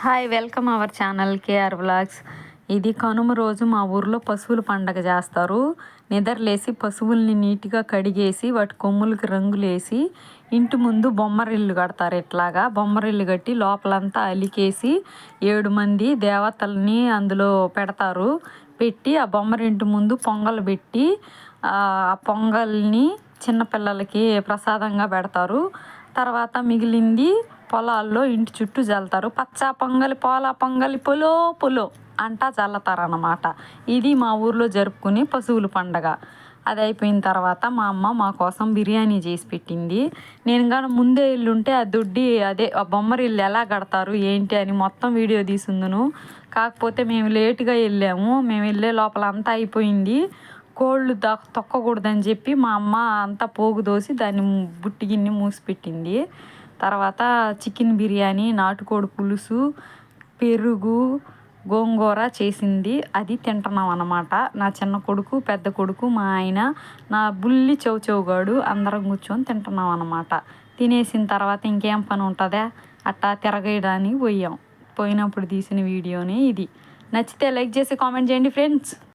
Hi welcome our channel KR vlogs ఇది కనుమ రోజు మా ఊర్లో పశువుల పండగ చేస్తారు. నిద్రలేసి పశువుల్ని నీట్గా కడిగేసి వాటి కొమ్ములకి రంగులేసి ఇంటి ముందు బొమ్మరిల్లు కడతారు ఇట్లాగా. బొమ్మరిల్లు కట్టి లోపలంతా అలికేసి ఏడు మంది దేవతల్ని అందులో పెడతారు. పెట్టి ఆ బొమ్మరింటి ముందు పొంగలు పెట్టి ఆ పొంగల్ని చిన్నపిల్లలకి ప్రసాదంగా పెడతారు. తర్వాత మిగిలింది పొలాల్లో ఇంటి చుట్టూ చల్లుతారు పచ్చ పొంగలి పోల పొంగలి పొలో పొలో అంటా చల్లుతారన్నమాట ఇది మా ఊర్లో జరుపుకునే పశువుల పండగ. అది అయిపోయిన తర్వాత మా అమ్మ మా కోసం బిర్యానీ చేసి పెట్టింది. నేను కానీ ముందే ఇల్లుంటే ఆ దొడ్డి అదే ఆ బొమ్మరి ఇల్లు ఎలా కడతారు ఏంటి అని మొత్తం వీడియో తీసుందును. కాకపోతే మేము లేటుగా వెళ్ళాము. మేము వెళ్ళే లోపల అంతా అయిపోయింది. కోళ్ళు ద తొక్కకూడదని చెప్పి మా అమ్మ అంతా పోగు దోసి దాన్ని బుట్టి గిన్నె మూసిపెట్టింది తర్వాత చికెన్ బిర్యానీ నాటుకోడి పులుసు పెరుగు గోంగూర చేసింది. అది తింటున్నాం అన్నమాట. నా చిన్న కొడుకు పెద్ద కొడుకు మా ఆయన నా బుల్లి చౌచౌగాడు అందరం కూర్చొని తింటున్నాం అన్నమాట. తినేసిన తర్వాత ఇంకేం పని ఉంటుందా? అట్టా తిరగేయడానికి పోయాం. పోయినప్పుడు తీసిన వీడియోనే ఇది. నచ్చితే లైక్ చేసి కామెంట్ చేయండి ఫ్రెండ్స్.